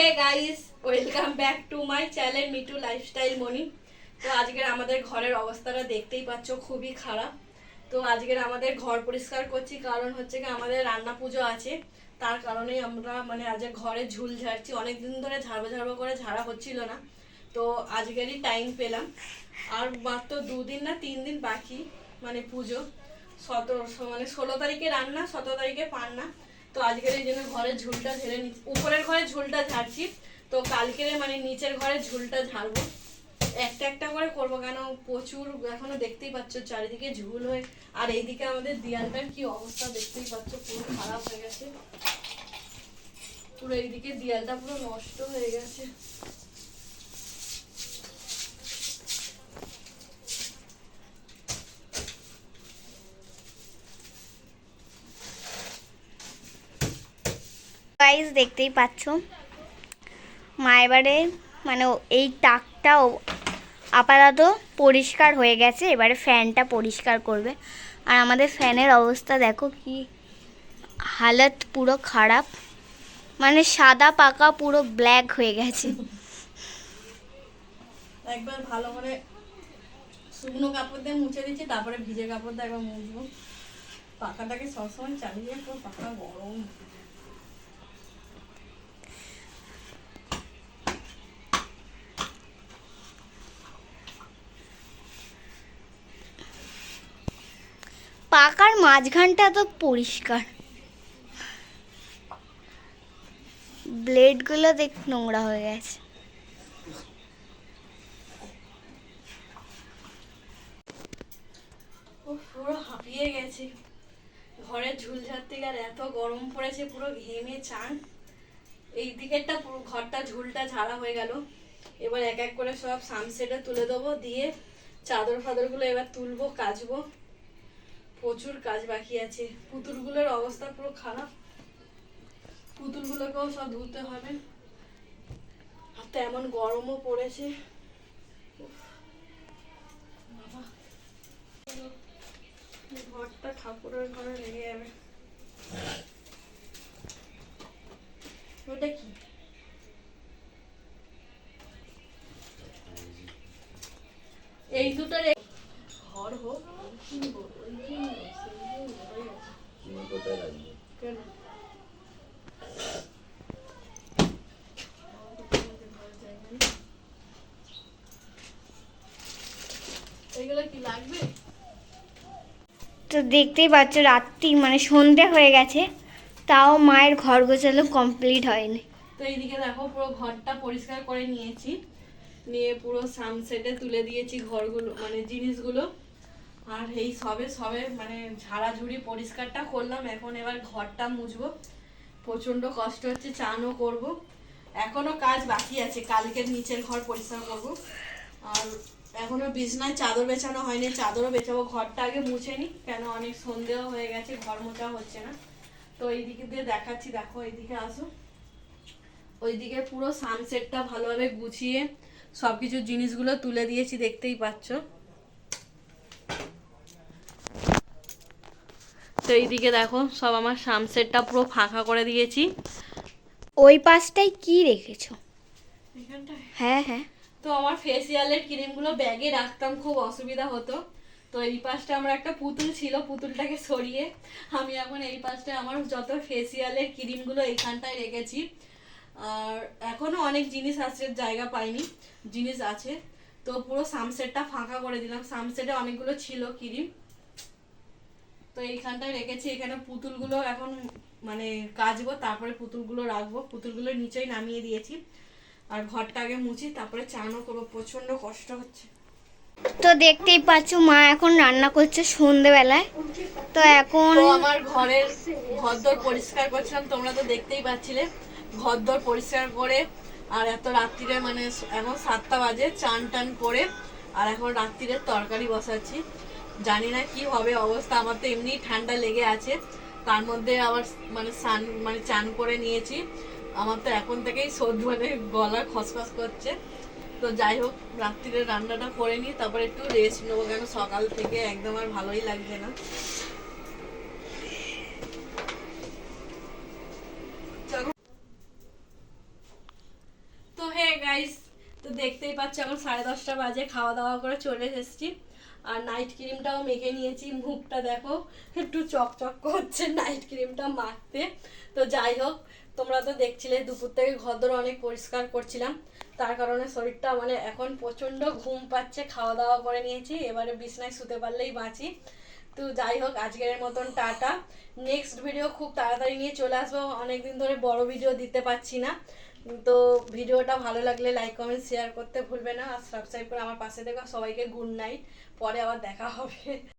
Hey guys, welcome back to my channel Mitu lifestyle Moni তো আজকের আমাদের ঘরের অবস্থাটা দেখতেই পাচ্ছ, খুবই খারাপ। তো আজকের আমাদের ঘর পরিষ্কার করছি, কারণ হচ্ছে কি আমাদের রান্না পুজো আছে। তার কারণেই আমরা মানে আজ ঘরে ঝুল ঝাড়ছি। অনেক দিন ধরে ঝাড়বো ঝাড়বো করে ঝাড়া হচ্ছিল না। তো আজকেরই টাইম পেলাম। আর মাত্র দুদিন না তিন দিন বাকি মানে পুজো। সতেরো মানে ষোলো তারিখে রান্না, সতেরো তারিখে পান্না। তো আজকের এই জন্য ঘরের ঝুলটা ঝেড়ে উপরের ঘরে ঝুলটা ঝাড়ছি। তো কালকের মানে নিচের ঘরে ঝুলটা ঝাড়বো। একটা একটা করে করব, কেন প্রচুর এখনও দেখতেই পাচ্ছ চারিদিকে ঝুল হয়ে আর এইদিকে আমাদের দেয়ালটার কি অবস্থা দেখতেই পাচ্ছ, পুরো খারাপ হয়ে গেছে। পুরো এইদিকে দেয়ালটা পুরো নষ্ট হয়ে গেছে। গাইজ দেখতেই পাচ্ছ। মা এবারে মানে এই টাকটাও আপাতত পরিষ্কার হয়ে গেছে, এবারে ফ্যানটা পরিষ্কার করবে। আর আমাদের ফ্যানের অবস্থা দেখো কি, হালত পুরো খারাপ মানে সাদা পাকা পুরো ব্ল্যাক হয়ে গেছে। একবার ভালো করে শুকনো কাপড় দিয়ে মুছে দিচ্ছি, তারপরে ভিজে কাপড় দিয়ে একবার মুছবো। পাখাটাকে সবসময় চালিয়ে পুরো পাখা গরম। পাকার মাঝখানটা তো পরিষ্কার। ব্লেডগুলো দেখ নোংরা হয়ে গেছে। পুরো হাঁপিয়ে গেছে। ঘরের ঝুল ঝাড়তে গেলে এত গরম পড়েছে, পুরো ঘেমে চান। এই দিকেরটা পুরো ঘরটা ঝুলটা ঝাড়া হয়ে গেল। এবার এক এক করে সব সানসেটে তুলে দেবো, দিয়ে চাদর ফাদরগুলো এবার তুলবো, কাচবো। প্রচুর কাজ বাকি আছে। পুতুলগুলোর অবস্থা পুরো খারাপ। পুতুলগুলোকেও সব ধুতে হবে। আর এমন গরমও পড়েছে। ঘরটা ঠাকুরের ঘরে লেগে যাবে ওটা কি এই দুটো রে- ঘর হোক আর কিনবো, ওই কিনবো, সেই কিনবো, হয়ে গেছে। তুমি কোথায় রাখবে তো দেখতেই পাচ্ছ, রাত্রি মানে সন্ধে হয়ে গেছে। তাও মায়ের ঘর গোছালো কমপ্লিট হয়নি। তো এইদিকে দেখো, পুরো ঘরটা পরিষ্কার করে নিয়েছি। নিয়ে পুরো সানসেটে তুলে দিয়েছি ঘরগুলো মানে জিনিসগুলো। আর এই সবে সবে মানে ঝাড়াঝুড়ি পরিষ্কারটা করলাম, এখন এবার ঘরটা মুছবো। প্রচণ্ড কষ্ট হচ্ছে, চানও করব। এখনও কাজ বাকি আছে, কালকের নিচের ঘর পরিষ্কার করব। আর এখনও বিছনায় চাদর বেছানো হয়নি, চাদরও বেছাবো। ঘরটা আগে মুছে নি, কেন অনেক সন্দেহ হয়ে গেছে, ঘর মোছা হচ্ছে না। তো এইদিকে দিয়ে দেখাচ্ছি, দেখো এইদিকে আসো। ওইদিকে পুরো সানসেটটা ভালোভাবে গুছিয়ে সবকিছু জিনিসগুলো তুলে দিয়েছি, দেখতেই পাচ্ছ। তো এইদিকে দেখো সব আমার সানসেটটা পুরো ফাঁকা করে দিয়েছি। ওই পাশটায় কি রেখেছো? এখানটায়? হ্যাঁ হ্যাঁ। তো আমার ফেসিয়ালের ক্রিমগুলো ব্যাগে রাখতাম খুব অসুবিধা হতো। তো এই পাশটা আমার একটা পুতুল ছিল পুতুলটাকে সরিয়ে আমি এখন এই পাশটায় আমার যত ফেসিয়ালের ক্রিমগুলো এইখানটায় রেখেছি। আর এখনও অনেক জিনিস আছে জায়গা পাইনি জিনিস আছে। তো পুরো সামসেটটা ফাঁকা করে দিলাম। সামসেটে অনেকগুলো ছিল ক্রিম। তো এইখানটায় রেখেছি এখানে পুতুলগুলো এখন মানে কাচবো তারপরে পুতুলগুলো রাখব পুতুলগুলো নিচেই নামিয়ে দিয়েছি। আর ঘরটা আগে মুছি তারপরে চানও করব প্রচণ্ড কষ্ট হচ্ছে। তো দেখতেই পাচ্ছ মা এখন রান্না করছে সন্ধেবেলায়। তো এখন আমার ঘরের ঘরদোর পরিষ্কার করছিলাম তোমরা তো দেখতেই পাচ্ছিলে। ঘরদোর পরিষ্কার করে আর এত রাত্রিরে মানে এখন সাতটা বাজে চান টান করে আর এখন রাত্রিরে তরকারি বসাচ্ছি। জানি না কি হবে অবস্থা। আমার তো এমনি ঠান্ডা লেগে আছে। তার মধ্যে আবার মানে স্নান মানে চান করে নিয়েছি। আমার তো এখন থেকেই সর্দি মানে গলা খসখস করছে। তো যাই হোক, রাত্রিরে রান্নাটা করে নিই তারপর একটু রেস্ট নেব কেন? সকাল থেকে একদম আর ভালোই লাগছে না। গাইস তো দেখতেই পাচ্ছ এখন সাড়ে দশটা বাজে, খাওয়া দাওয়া করে চলে এসেছি। আর নাইট ক্রিমটাও মেখে নিয়েছি, মুখটা দেখো, একটু চকচক করছে নাইট ক্রিমটা মাখতে। তো যাই হোক, তোমরা তো দেখছিলে, দুপুর থেকে ঘরদোর অনেক পরিষ্কার করছিলাম। তার কারণে শরীরটা মানে এখন প্রচণ্ড ঘুম পাচ্ছে খাওয়া দাওয়া করে নিয়েছি, এবারে বিছনায় শুতে পারলেই বাঁচি। তো যাই হোক, আজকের মতন টাটা। নেক্সট ভিডিও খুব তাড়াতাড়ি নিয়ে চলে আসব, অনেকদিন ধরে বড় ভিডিও দিতে পারছি না। তো ভিডিওটা ভালো লাগলে লাইক কমেন্ট শেয়ার করতে ভুলবে না। আর সাবস্ক্রাইব করে আমার পাশে দেখো সবাইকে গুড নাইট পরে আবার দেখা হবে।